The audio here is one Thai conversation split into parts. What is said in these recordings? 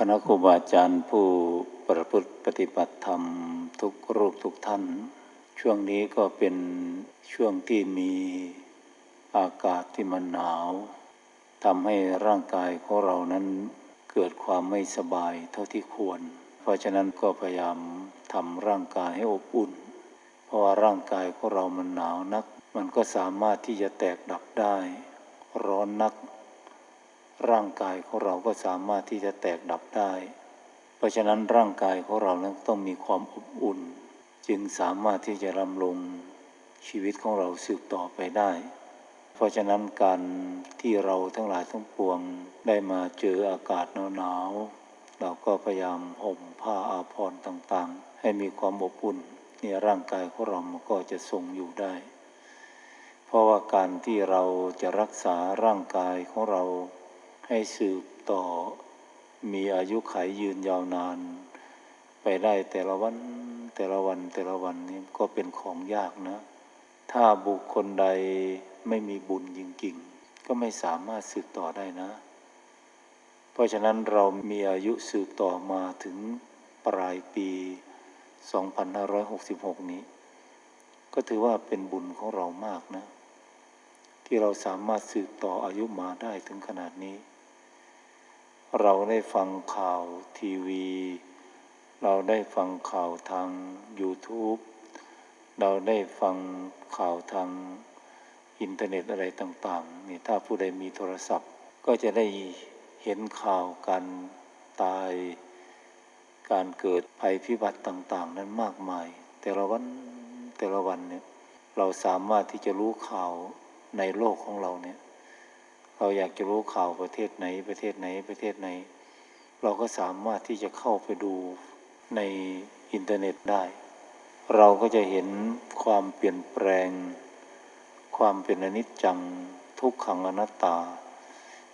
คณะครูบาอาจารย์ผู้ประพฤติปฏิบัติธรรมทุกรูปทุกท่าน ช่วงนี้ก็เป็นช่วงที่มีอากาศที่มันหนาวทำให้ร่างกายของเรานั้นเกิดความไม่สบายเท่าที่ควร เพราะฉะนั้นก็พยายามทำร่างกายให้อบอุ่น เพราะว่าร่างกายของเรามันหนาวนัก มันก็สามารถที่จะแตกดับได้ ร้อนนัก ร่างกายของเราก็สามารถที่จะแตกดับได้ เพราะฉะนั้นร่างกายของเรานั้นต้องมีความอบอุ่น จึงสามารถที่จะรำลงชีวิตของเราสืบต่อไปได้ เพราะฉะนั้นการที่เราทั้งหลายทั้งปวงได้มาเจออากาศหนาวๆเราก็พยายามห่มผ้าอาภรณ์ต่างๆ ให้มีความอบอุ่นเนี่ยร่างกายของเรามันก็จะทรงอยู่ได้ เพราะว่าการที่เราจะรักษาร่างกายของเรา ให้สืบต่อมีอายุขัยยืนยาวนาน ไปได้แต่ละวันแต่ละวันแต่ละวันนี้ก็เป็นของยากนะ ถ้าบุคคลใดไม่มีบุญจริงๆ ก็ไม่สามารถสืบต่อได้นะ เพราะฉะนั้นเรามีอายุสืบต่อมาถึงปลายปี 2566 นี้ ก็ถือว่าเป็นบุญของเรามากนะ ที่เราสามารถสืบต่ออายุมาได้ถึงขนาดนี้ เราได้ฟังข่าวทีวี เราได้ฟังข่าวทาง YouTube เราได้ฟังข่าวทางอินเทอร์เน็ตอะไรต่างๆนี่ถ้าผู้ใดมีโทรศัพท์ ก็จะได้เห็นข่าวการตาย การเกิดภัยพิบัติต่างๆ นั้นมากมาย แต่ละวันแต่ละวันเนี่ยเราสามารถที่จะรู้ข่าวในโลกของเราเนี่ย เราอยากจะรู้ข่าวประเทศไหน ประเทศไหนประเทศไหน เราก็สามารถที่จะเข้าไปดูในอินเทอร์เน็ตได้ เราก็จะเห็นความเปลี่ยนแปลง ความเป็นอนิจจังทุกขังอนัตตา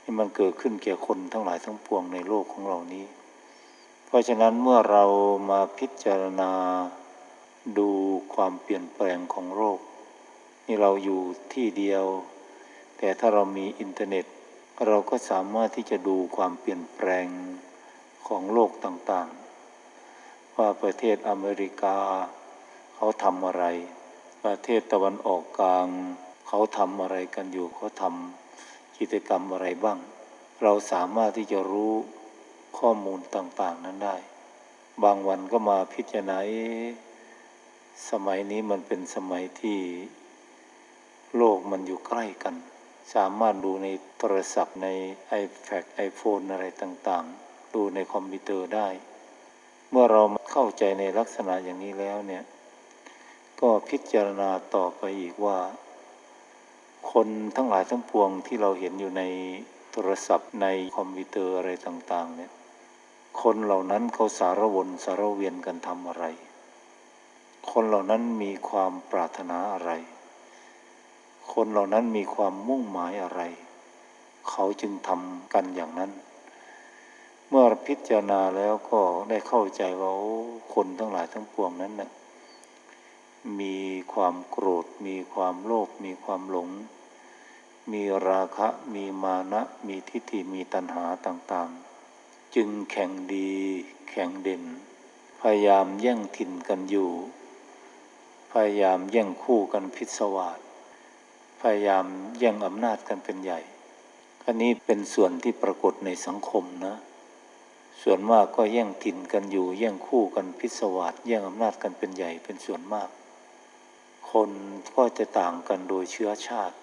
ที่มันเกิดขึ้นแก่คนทั้งหลายทั้งปวงในโลกของเรานี้ เพราะฉะนั้นเมื่อเรามาพิจารณาดูความเปลี่ยนแปลงของโลกนี่เราอยู่ที่เดียว แต่ถ้าเรามีอินเทอร์เน็ต เราก็สามารถที่จะดูความเปลี่ยนแปลงของโลกต่างๆ ว่าประเทศอเมริกา เขาทำอะไร ประเทศตะวันออกกลาง เขาทำอะไรกันอยู่เขาทำกิจกรรมอะไรบ้าง เราสามารถที่จะรู้ข้อมูลต่างๆนั้นได้ บางวันก็มาพิจารณาสมัยนี้มันเป็นสมัยที่โลกมันอยู่ใกล้กัน สามารถดูในโทรศัพท์ใน iPad iPhone อะไรต่างๆ ดูในคอมพิวเตอร์ได้ เมื่อเราเข้าใจในลักษณะอย่างนี้แล้วเนี่ย ก็พิจารณาต่อไปอีกว่า คนทั้งหลายทั้งปวงที่เราเห็นอยู่ในโทรศัพท์ในคอมพิวเตอร์อะไรต่างๆ เนี่ย คนเหล่านั้นเขาสารวนสารเวียนกันทำอะไร คนเหล่านั้นมีความปรารถนาอะไร คนเหล่านั้นมีความมุ่งหมายอะไร เขาจึงทำกันอย่างนั้น เมื่อพิจารณาแล้วก็ได้เข้าใจว่าคนทั้งหลายทั้งปวงนั้นนะ่ะมีความโกรธ มีความโลภมีความหลง มีราคะ มีมานะ มีทิฏฐิมีตัณหาต่างๆ จึงแข่งดีแข่งเด่น พยายามแย่งถิ่นกันอยู่ พยายามแย่งคู่กันพิศวาส พยายามแย่งอำนาจกันเป็นใหญ่อันนี้เป็นส่วนที่ปรากฏในสังคมนะ ส่วนมากก็แย่งถิ่นกันอยู่ แย่งคู่กันพิศวาสแย่งอำนาจกันเป็นใหญ่เป็นส่วนมาก คนก็จะต่างกันโดยเชื้อชาติ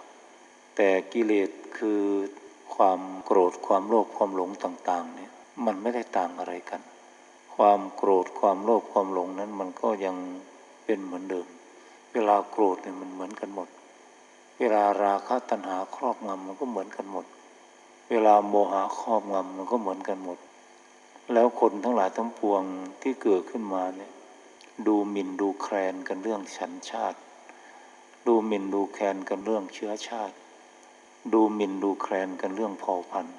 แต่กิเลสคือความโกรธความโลภความหลงต่างๆเนี่ยมันไม่ได้ต่างอะไรกัน ความโกรธความโลภความหลงนั้นมันก็ยังเป็นเหมือนเดิม เวลาโกรธเนี่ยมันเหมือนกันหมด เวลาราคะตัณหาครอบงำมันก็เหมือนกันหมด เวลาโมหะครอบงำมันก็เหมือนกันหมด แล้วคนทั้งหลายทั้งปวงที่เกิดขึ้นมาเนี่ยดูหมิ่นดูแคลนกันเรื่องฉันชาติ ดูหมิ่นดูแคลนกันเรื่องเชื้อชาติ ดูหมิ่นดูแคลนกันเรื่องเผ่าพันธุ์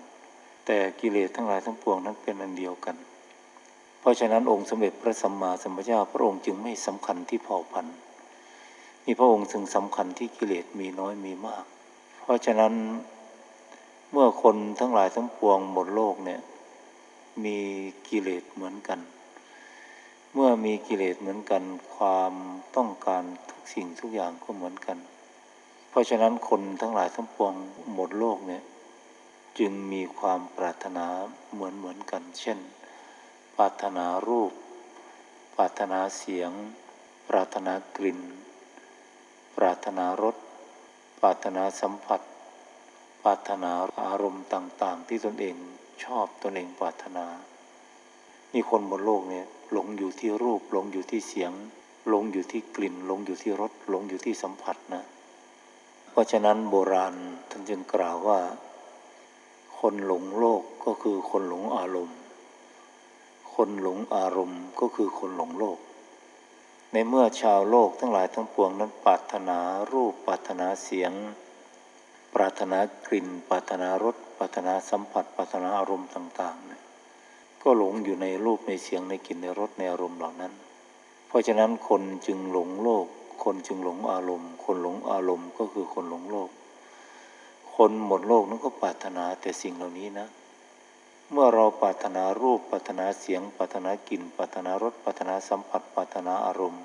แต่กิเลสทั้งหลายทั้งปวงนั้นเป็นอันเดียวกัน เพราะฉะนั้นองค์สมเด็จพระสัมมาสัมพุทธเจ้าพระองค์จึงไม่สำคัญที่เผ่าพันธุ์ นี่พระองค์จึงสำคัญที่กิเลสมีน้อยมีมาก เพราะฉะนั้นเมื่อคนทั้งหลายทั้งปวงบนโลกเนี่ยมีกิเลสเหมือนกัน เมื่อมีกิเลสเหมือนกัน ความต้องการทุกสิ่งทุกอย่างก็เหมือนกัน เพราะฉะนั้นคนทั้งหลายทั้งปวงหมดโลกเนี่ยจึงมีความปรารถนาเหมือนเหมือนกัน เช่น ปรารถนารูป ปรารถนาเสียง ปรารถนากลิ่น ปรารถนารสปรารถนาสัมผัส ปรารถนาอารมณ์ต่าง ๆ ที่ตนเองชอบตนเองปรารถนามีคนบนโลกเนี่ยหลงอยู่ที่รูปหลงอยู่ที่เสียงหลงอยู่ที่กลิ่นหลงอยู่ที่รสหลงอยู่ที่สัมผัสนะ เพราะฉะนั้นโบราณท่านจึงกล่าวว่า คนหลงโลกก็คือคนหลงอารมณ์ คนหลงอารมณ์ก็คือคนหลงโลก ในเมื่อชาวโลกทั้งหลายทั้งปวงนั้นปรารถนารูปปรารถนาเสียง ปรารถนากลิ่น ปรารถนารสปรารถนาสัมผัส ปรารถนาอารมณ์ต่างๆเนี่ยก็หลงอยู่ในรูปในเสียงในกลิ่นในรสในอารมณ์เหล่านั้น เพราะฉะนั้นคนจึงหลงโลก คนจึงหลงอารมณ์ คนหลงอารมณ์ก็คือคนหลงโลก คนหมดโลกนั้นก็ปรารถนาแต่สิ่งเหล่านี้นะเเมื่อเราปรารถนารูปปรารถนาเสียงปรารถนากลิ่นปรารถนารสปรารถนาสัมผัสปรารถนาอารมณ์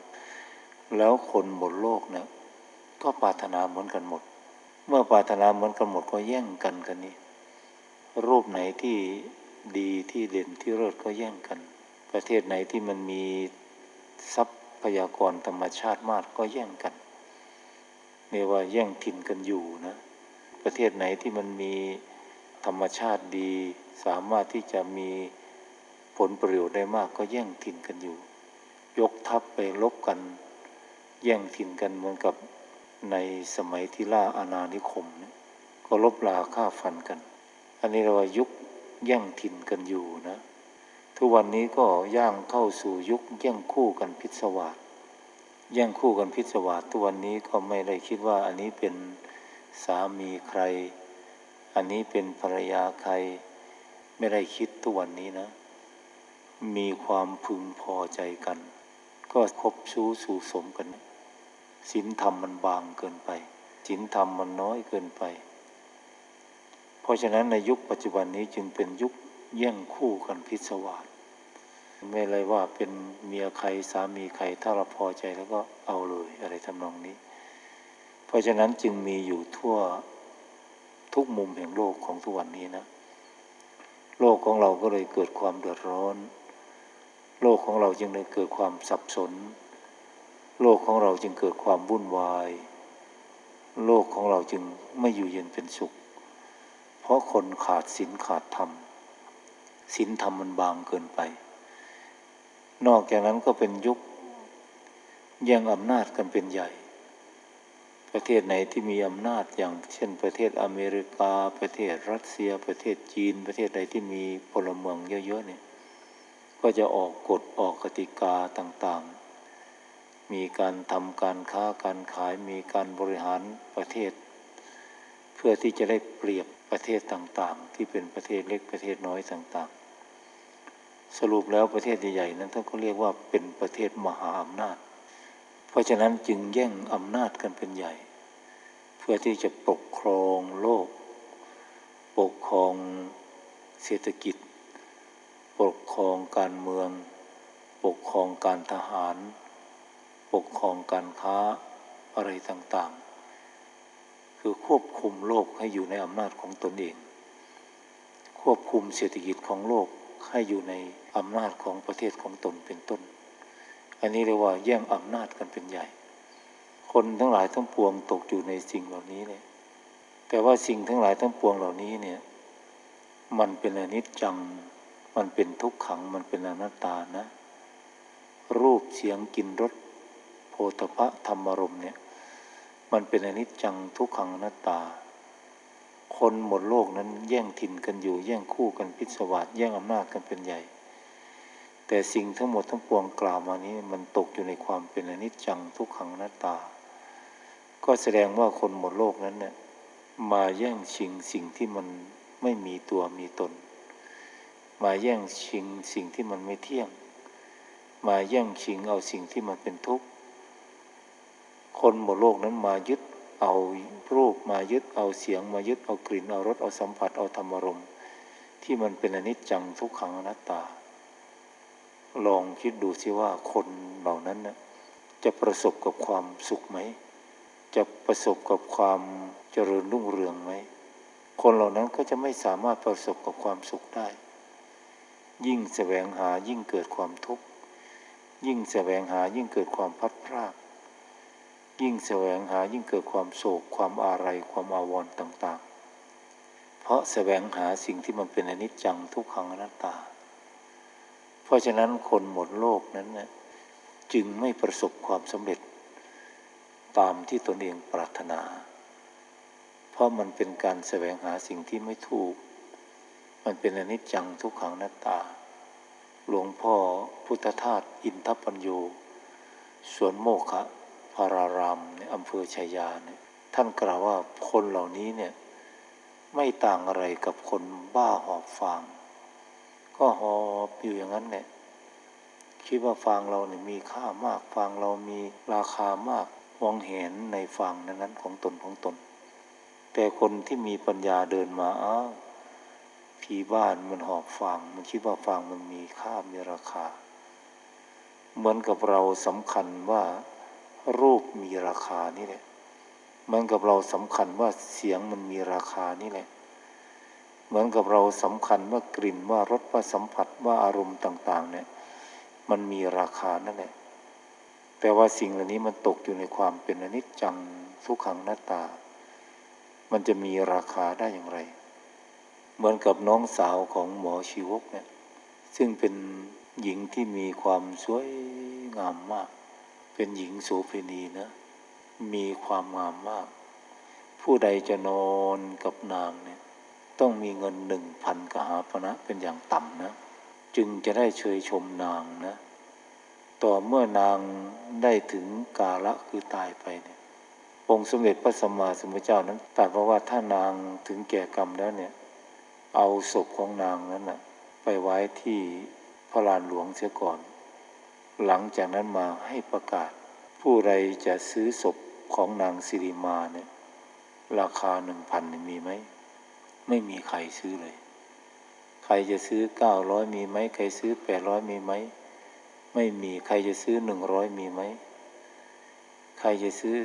แล้วคนหมดโลกเนี่ยก็ปรารถนาเหมือนกันหมด เมื่อปรารถนาเหมือนกันหมดก็แย่งกันกันนี้ รูปไหนที่ดีที่เด่นที่เลิศก็แย่งกัน ประเทศไหนที่มันมีทรัพยากรธรรมชาติมากก็แย่งกันเรียกว่าแย่งถิ่นกันอยู่นะ ประเทศไหนที่มันมี ธรรมชาติดี สามารถที่จะมีผลประโยชน์ได้มากก็แย่งถิ่นกันอยู่ ยกทัพไปลบกัน แย่งถิ่นกันเหมือนกับในสมัยที่ล่าอาณานิคมก็ลบลาฆ่าฟันกัน อันนี้เราว่ายุคแย่งถิ่นกันอยู่นะ ทุกวันนี้ก็ย่างเข้าสู่ยุคแย่งคู่กันพิศวาสแย่งคู่กันพิศวาสทุกวันนี้ก็ไม่ได้คิดว่าอันนี้เป็นสามีใคร อันนี้เป็นภรรยาใครไม่ได้คิดทุกวันนี้นะ มีความพึงพอใจกัน ก็คบชู้สู่สมกันศีลธรรมมันบางเกินไปศีลธรรมมันน้อยเกินไป เพราะฉะนั้นในยุคปัจจุบันนี้จึงเป็นยุคแย่งคู่กันพิศวาสไม่เลยว่าเป็นเมียใครสามีใครถ้าเราพอใจแล้วก็เอาเลยอะไรทำนองนี้ เพราะฉะนั้นจึงมีอยู่ทั่ว ทุกมุมแห่งโลกของทุกวันนี้นะ โลกของเราก็เลยเกิดความเดือดร้อน โลกของเราจึงเลยเกิดความสับสน โลกของเราจึงเกิดความวุ่นวาย โลกของเราจึงไม่อยู่เย็นเป็นสุข เพราะคนขาดศีลขาดธรรมศีลธรรมมันบางเกินไป นอกจากนั้นก็เป็นยุคแย่งอำนาจกันเป็นใหญ่ ประเทศไหนที่มีอำนาจอย่างเช่นประเทศอเมริกา ประเทศรัสเซีย ประเทศจีน ประเทศใดที่มีพลเมืองเยอะๆเนี่ยก็จะออกกฎออกกติกาต่างๆ มีการทำการค้าการขายมีการบริหารประเทศ เพื่อที่จะได้เปรียบประเทศต่างๆ ที่เป็นประเทศเล็กประเทศน้อยต่างๆ สรุปแล้วประเทศใหญ่ๆนั้นท่านก็เรียกว่าเป็นประเทศมหาอำนาจ ราะฉะนั้นจึงแย่งอำนาจกันเป็นใหญ่ เพื่อที่จะปกครองโลก ปกครองเศรษฐกิจ ปกครองการเมือง ปกครองการทหาร ปกครองการค้าอะไรต่างๆ คือควบคุมโลกให้อยู่ในอำนาจของตนเอง ควบคุมเศรษฐกิจของโลกให้อยู่ในอำนาจของประเทศของตนเป็นต้น อันนี้เรียกว่าแย่งอำนาจกันเป็นใหญ่ คนทั้งหลายทั้งปวงตกอยู่ในสิ่งเหล่านี้เนี่ย แต่ว่าสิ่งทั้งหลายทั้งปวงเหล่านี้เนี่ย มันเป็นอนิจจัง มันเป็นทุกขัง มันเป็นอนัตตานะ รูปเสียงกลิ่นรสโพธพะธรรมรมเนี่ย มันเป็นอนิจจังทุกขังอนัตตา คนหมดโลกนั้นแย่งถิ่นกันอยู่ แย่งคู่กันพิศวาสแย่งอำนาจกันเป็นใหญ่ แต่สิ่งทั้งหมดทั้งปวงกล่าวมานี้มันตกอยู่ในความเป็นอนิจจังทุกขังอนัตตา ก็แสดงว่าคนหมดโลกนั้นเนี่ยมาแย่งชิงสิ่งที่มันไม่มีตัวมีตน มาแย่งชิงสิ่งที่มันไม่เที่ยง มาแย่งชิงเอาสิ่งที่มันเป็นทุกข์ คนหมดโลกนั้นมายึดเอารูปมายึดเอาเสียงมายึดเอากลิ่นเอารสเอาสัมผัสเอาธรรมารมที่มันเป็นอนิจจังทุกขังอนัตตา ลองคิดดูสิว่าคนเหล่านั้นนะจะประสบกับความสุขไหม จะประสบกับความเจริญรุ่งเรืองไหม คนเหล่านั้นก็จะไม่สามารถประสบกับความสุขได้ ยิ่งแสวงหายิ่งเกิดความทุกข์ ยิ่งแสวงหายิ่งเกิดความพัดพราก ยิ่งแสวงหายิ่งเกิดความโศก ความอาลัย ความอาวรณ์ต่าง ๆ เพราะแสวงหาสิ่งที่มันเป็นอนิจจังทุกขังอนัตตา เพราะฉะนั้นคนหมดโลกนั้นนะจึงไม่ประสบความสำเร็จตามที่ตนเองปรารถนา เพราะมันเป็นการแสวงหาสิ่งที่ไม่ถูก มันเป็นอนิจจังทุกขังนัตตา หลวงพ่อพุทธทาสอินทปัญโยสวนโมคะพารารามในอำเภอชัยยาเนี่ยท่านกล่าวว่าคนเหล่านี้เนี่ยไม่ต่างอะไรกับคนบ้าหอบฟาง ก็หอบอยู่อย่างนั้นเนี่ยคิดว่าฟางเราเนี่ยมีค่ามาก ฟางเรามีราคามากมองเห็นในฟางนั้นๆของตนของตน แต่คนที่มีปัญญาเดินมาอ้าผีบ้านมันหอบฟางมันคิดว่าฟางมันมีค่ามีราคา เหมือนกับเราสำคัญว่ารูปมีราคานี่แหละมือนกับเราสำคัญว่าเสียงมันมีราคานี่แหละ เหมือนกับเราสำคัญว่ากลิ่นว่ารสว่าสัมผัสว่าอารมณ์ต่าง ๆ เนี่ย มันมีราคานั่นแหละแต่ว่าสิ่งเหล่านี้มันตกอยู่ในความเป็นอนิจจังทุกขังหน้าตา มันจะมีราคาได้อย่างไร เหมือนกับน้องสาวของหมอชีวกเนี่ย ซึ่งเป็นหญิงที่มีความสวยงามมาก เป็นหญิงโสเภณีนะ มีความงามมาก ผู้ใดจะนอนกับนางเนี่ย ต้องมีเงินหนึ่งพันกหาปณะเป็นอย่างต่ำนะ จึงจะได้เชยชมนางนะ ต่อเมื่อนางได้ถึงกาละคือตายไปเนี่ยองค์สมเด็จพระสัมมาสัมพุทธเจ้านั้นตรัสว่าถ้านางถึงแก่กรรมแล้วเนี่ย เอาศพของนางนั้นนะไปไว้ที่พระลานหลวงเสียก่อน หลังจากนั้นมาให้ประกาศ ผู้ใดจะซื้อศพของนางสิริมาเนี่ยราคาหนึ่งพันมีไหม ไม่มีใครซื้อเลย ใครจะซื้อเก้าร้อยมีไหมใครซื้อแปดร้อยมีไหม ไม่มีใครจะซื้อหนึ่งร้อยมีไหม ใครจะซื้อ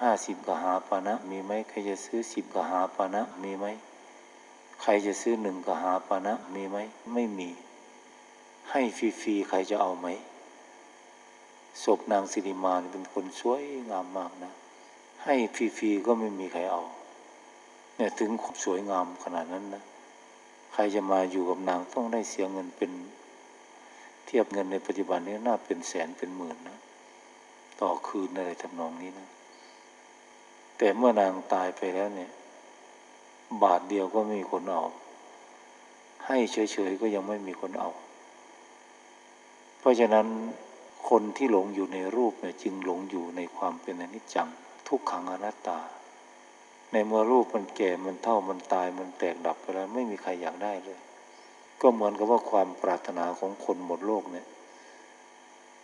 ห้าสิบกหาปานะมีไหมใครจะซื้อสิบกหาปานะมีไหม ใครจะซื้อหนึ่งกหาปานะมีไหม ไม่มี ให้ฟรีๆใครจะเอาไหมศพนางสิริมาเป็นคนสวยงามมากนะ ให้ฟรีๆก็ไม่มีใครเอา เนี่ยถึงสวยงามขนาดนั้นนะใครจะมาอยู่กับนางต้องได้เสียเงินเป็น เทียบเงินในปัจจุบันนี้น่าเป็นแสนเป็นหมื่นนะต่อคืนอะไรทำนองนี้นะแต่เมื่อนางตายไปแล้วเนี่ย บาทเดียวก็ไม่มีคนเอา ให้เฉยๆก็ยังไม่มีคนเอา เพราะฉะนั้นคนที่หลงอยู่ในรูปเนี่ยจึงหลงอยู่ในความเป็นอนิจจัง ทุกขังอนัตตา ในเมื่อรูปมันแก่มันเท่ามันตายมันแตกดับไปแล้วไม่มีใครอยากได้เลย ก็เหมือนกับว่าความปรารถนาของคนหมดโลกเนี่ย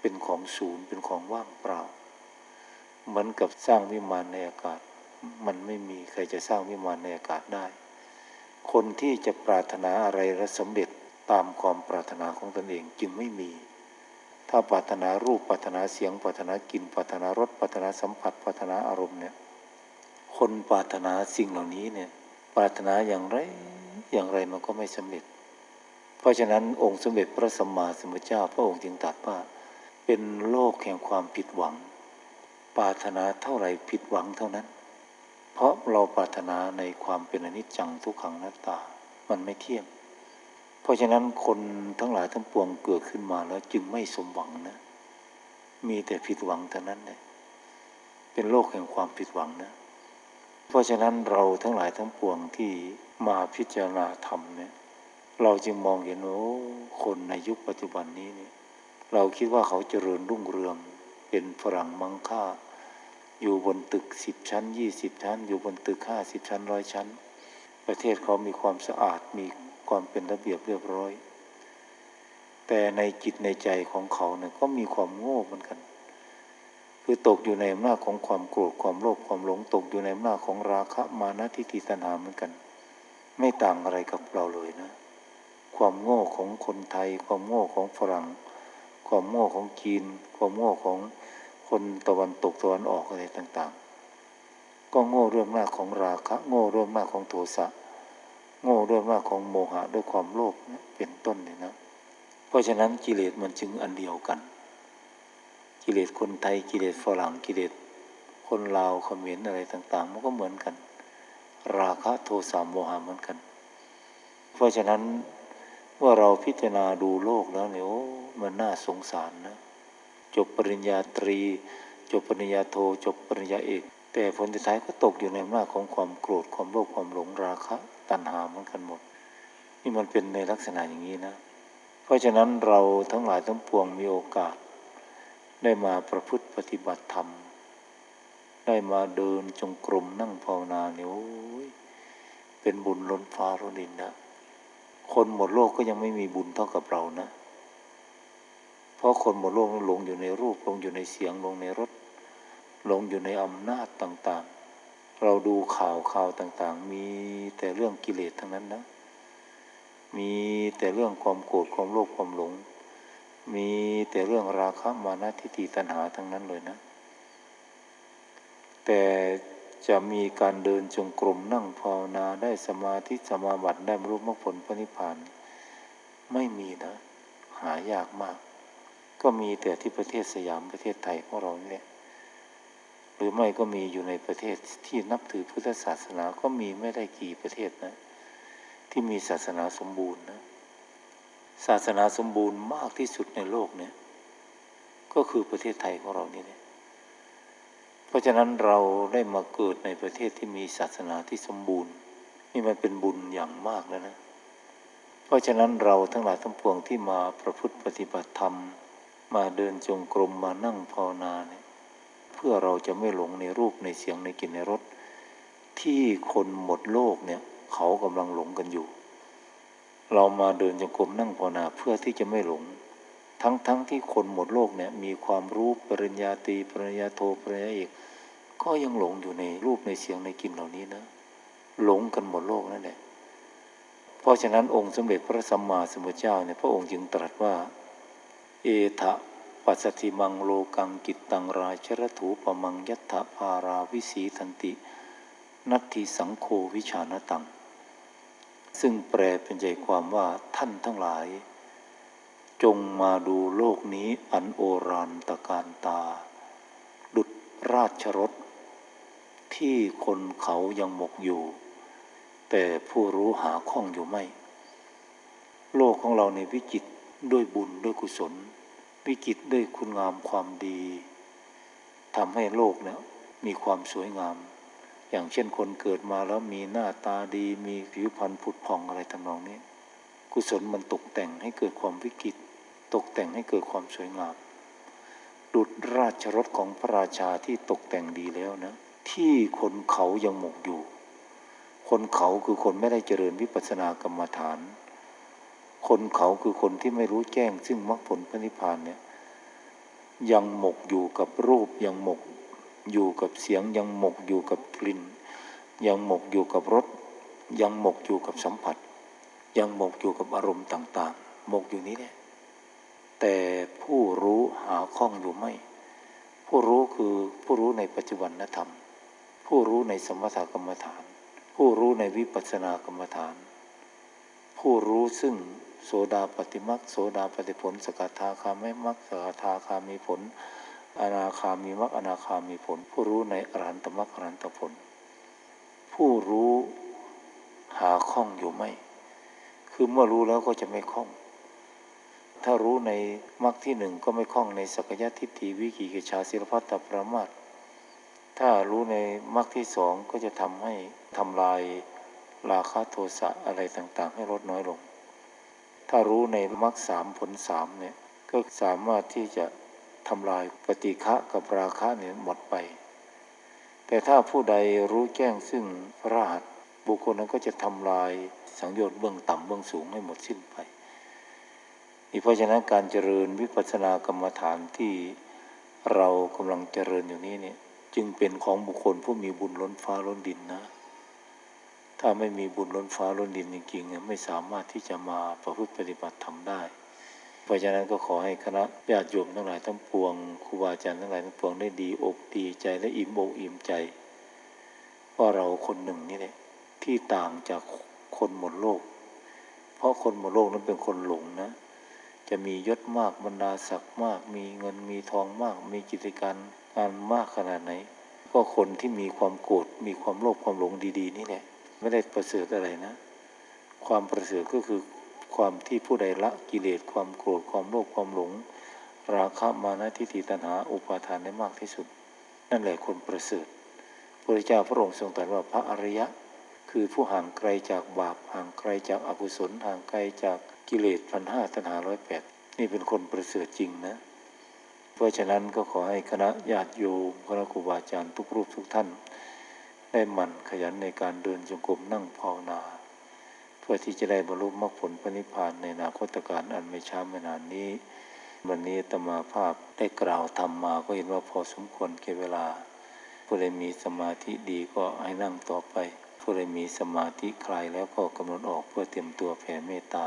เป็นของศูนย์เป็นของว่างเปล่า เหมือนกับสร้างวิมานในอากาศ มันไม่มีใครจะสร้างวิมานในอากาศได้ คนที่จะปรารถนาอะไรและสำเร็จตามความปรารถนาของตนเองจึงไม่มี ถ้าปรารถนารูปปรารถนาเสียงปรารถนากลิ่นปรารถนารสปรารถนาสัมผัสปรารถนาอารมณ์เนี่ย คนปรารถนาสิ่งเหล่านี้เนี่ยปรารถนาอย่างไรอย่างไรมันก็ไม่สำเร็จ เพราะฉะนั้นองค์สมเด็จพระสัมมาสัมพุทธเจ้าพระองค์จึงตรัสว่า เป็นโลกแห่งความผิดหวัง ปรารถนาเท่าไหร่ผิดหวังเท่านั้น เพราะเราปรารถนาในความเป็นอนิจจังทุกขังนัตตา มันไม่เที่ยง เพราะฉะนั้นคนทั้งหลายทั้งปวงเกิดขึ้นมาแล้วจึงไม่สมหวังนะ มีแต่ผิดหวังเท่านั้นเลยเป็นโลกแห่งความผิดหวังนะ เพราะฉะนั้นเราทั้งหลายทั้งปวงที่มาพิจารณาธรรมเนี่ยเราจึงมองเห็นโอ้คนในยุคปัจจุบันนี้เนี่ยเราคิดว่าเขาเจริญรุ่งเรือง เป็นฝรั่งมังค่า อยู่บนตึกสิบชั้นยี่สิบชั้น อยู่บนตึกห้าสิบชั้นร้อยชั้น ประเทศเขามีความสะอาดมีความเป็นระเบียบเรียบร้อย แต่ในจิตในใจของเขาเนี่ยก็มีความโง่เหมือนกัน คือตกอยู่ในอำนาจของความโกรธความโลภความหลงตกอยู่ในอำนาจของราคะมานะทิฏฐิตัณหาเหมือนกัน ไม่ต่างอะไรกับเราเลยนะ ความโง่ของคนไทย ความโง่ของฝรั่ง ความโง่ของจีน ความโง่ของคนตะวันตกตะวันออกอะไรต่างๆ ก็โง่เรื่องหน้าของราคะ โง่เรื่องหน้าของโทสะโง่เรื่องหน้าของโมหะด้วยความโลภเนี่ยเป็นต้นเนี่ยนะ เพราะฉะนั้นกิเลสมันจึงอันเดียวกัน กิเลสคนไทยกิเลสฝรั่งกิเลสคนลาวเขมรอะไรต่าง ๆ มันก็เหมือนกัน ราคะโทสะโมหะเหมือนกัน เพราะฉะนั้นเมื่อเราพิจารณาดูโลกแล้วเนี่ยโอ้มันน่าสงสารนะ จบปริญญาตรี จบปริญญาโท จบปริญญาเอก แต่ผลสุดท้ายก็ตกอยู่ในอำนาจของความโกรธความโลภความหลงราคะ ตัณหาเหมือนกันหมด นี่มันเป็นในลักษณะอย่างนี้นะ เพราะฉะนั้นเราทั้งหลายทั้งปวงมีโอกาส ได้มาประพฤติปฏิบัติธรรม ได้มาเดินจงกรมนั่งภาวนาเนี่ยโอ้ยเป็นบุญล้นฟ้าล้นดินนะ คนหมดโลกก็ยังไม่มีบุญเท่ากับเรานะ เพราะคนหมดโลกหลงอยู่ในรูปหลงอยู่ในเสียงหลงในรสหลงอยู่ในอำนาจต่างๆ เราดูข่าวข่าวต่างๆ มีแต่เรื่องกิเลสทั้งนั้นนะ มีแต่เรื่องความโกรธความโลภความหลง มีแต่เรื่องราคะมานะทิฏฐิตัณหาทั้งนั้นเลยนะ แต่จะมีการเดินจงกรมนั่งภาวนาได้สมาธิสมาบัติได้รรลุมรรคผลพระนิพพาน ไม่มีนะ หายากมาก ก็มีแต่ที่ประเทศสยามประเทศไทยของเราเนี่ยหรือไม่ก็มีอยู่ในประเทศที่นับถือพุทธศาสนาก็มีไม่ได้กี่ประเทศนะ ที่มีศาสนาสมบูรณ์นะ ศาสนาสมบูรณ์มากที่สุดในโลกเนี่ยก็คือประเทศไทยของเรานี่เนี่ยเพราะฉะนั้นเราได้มาเกิดในประเทศที่มีศาสนาที่สมบูรณ์นี่มันเป็นบุญอย่างมากแล้วนะ เพราะฉะนั้นเราทั้งหลายทั้งปวงที่มาประพฤติปฏิบัติธรรม มาเดินจงกรมมานั่งภาวนาเนี่ยเพื่อเราจะไม่หลงในรูปในเสียงในกลิ่นในรสที่คนหมดโลกเนี่ยเขากำลังหลงกันอยู่ เรามาเดินจงกรมนั่งภาวนาเพื่อที่จะไม่หลง ทั้งๆทที่คนหมดโลกเนี่ยมีความรู้ปริญญาตรีปริญญาโทปริญญาเอกก็ยังหลงอยู่ในรูปในเสียงในกลิ่นเหล่านี้นะหลงกันหมดโลกนั่นแหละเพราะฉะนั้นองค์สมเด็จพระสัมมาสัมพุทธเจ้าเนี่ยพระองค์จึงตรัสว่า เอทะปัสสติมังโลกังกิตตังราชรถูปมังยัตถภาราวิสีทันติ นัตถิสังโฆวิชานตัง ซึ่งแปลเป็นใจความว่าท่านทั้งหลาย จงมาดูโลกนี้อันโอรานตะการตา ดุจราชรถ ที่คนเขายังหมกอยู่ แต่ผู้รู้หาข้องอยู่ไม่ โลกของเราในวิจิตด้วยบุญด้วยกุศล วิจิตด้วยคุณงามความดีทำให้โลกเนี่ยมีความสวยงาม อย่างเช่นคนเกิดมาแล้วมีหน้าตาดี มีผิวพรรณผุดผ่องอะไรทำนองนี้ กุศลมันตกแต่งให้เกิดความวิจิตตกแต่งให้เกิดความสวยงามดุจราชรถของพระราชาที่ตกแต่งดีแล้วนะ ที่คนเขายังหมกอยู่ คนเขาคือคนไม่ได้เจริญวิปัสสนากรรมฐาน คนเขาคือคนที่ไม่รู้แจ้งซึ่งมรรคผลพระนิพพานเนี่ยยังหมกอยู่กับรูปยังหมก อยู่กับเสียงยังหมกอยู่กับกลิ่น ยังหมกอยู่กับรสยังหมกอยู่กับสัมผัส ยังหมกอยู่กับอารมณ์ต่างๆ หมกอยู่นี้แหละแต่ผู้รู้หาข้องอยู่ไม่ ผู้รู้คือผู้รู้ในปัจจุบันธรรม ผู้รู้ในสมถกรรมฐาน ผู้รู้ในวิปัสสนากรรมฐาน ผู้รู้ซึ่งโสดาปฏิมักโสดาปฏิผล สกทาคาไม่มักสกทาคามีผล อนาคามีมรักอนาคามีผล ผู้รู้ในอรหันตมรักอรหันตผล ผู้รู้หาข้องอยู่ไม่ คือเมื่อรู้แล้วก็จะไม่ข้อง ถ้ารู้ในมรรคที่หนึ่งก็ไม่คล่องในสักยะทิฏฐิวิกิกิชาศิลพัตตประมาทถ้ารู้ในมรรคที่สองก็จะทำให้ทำลายราคะโทสะอะไรต่างๆ ให้ลดน้อยลง ถ้ารู้ในมรรคสามผลสามเนี่ยก็สามารถที่จะ ทำลายปฏิฆะกับราคะเนี่ยหมดไป แต่ถ้าผู้ใดรู้แจ้งซึ่งพระหัตบุคคลนั้นก็จะทำลายสังโยชน์เบื้องต่ำเบื้องสูงให้หมดสิ้นไปนี่เพราะฉะนั้นการเจริญวิปัสสนากรรมฐานที่เรากำลังเจริญอยู่นี้เนี่ยจึงเป็นของบุคคลผู้มีบุญล้นฟ้าล้นดินนะ ถ้าไม่มีบุญล้นฟ้าล้นดินจริงๆ ไม่สามารถที่จะมาประพฤติปฏิบัติทำได้ ราะฉะนั้นก็ขอให้คณะญาติโยมทั้งหลายทั้งปวงครูบาอาจารย์ทั้งหลายทั้งปวงได้ดีอกดีใจและอิ่มอกอิ่มใจว่าเราคนหนึ่งนี่แหละที่ต่างจากคนหมดโลก เพราะคนหมดโลกนั้นเป็นคนหลงนะ จะมียศมากบรรดาศักดิ์มาก มีเงินมีทองมาก มีกิจการงานมากขนาดไหน ก็คนที่มีความโกรธมีความโลภความหลงดี ๆ นี่แหละไม่ได้ประเสริฐอะไรนะ ความประเสริฐก็คือ ความที่ผู้ใดละกิเลสความโกรธความโลภความหลง ราคะมานะทิฏฐิตัณหาอุปาทานได้มากที่สุด นั่นแหละคนประเสริฐพระเจ้าพระองค์ทรงตรัสว่าพระอริยะ คือผู้ห่างไกลจากบาปห่างไกลจากอกุศลห่างไกลจากกิเลสพันห้าตัณหาร้อยแปดนี่เป็นคนประเสริฐจริงนะเพราะฉะนั้นก็ขอให้คณะญาติโยมคณะครูบาอาจารย์ทุกรูปทุกท่าน ได้หมั่นขยันในการเดินจงกรมนั่งภาวนา พื่อที่จะได้บรรลุมรรคผลพระนิพพานในอนาคตการอันไม่ช้าไม่นานนี้ วันนี้ตมาภาพได้กล่าวทำมมาก็เห็นว่าพอสมควรเก็บเวลา ผู้ใดมีสมาธิดีก็ให้นั่งต่อไป ผู้ใดมีสมาธิคลายแล้วก็กำหนดออกเพื่อเตรียมตัวแผ่เมตตา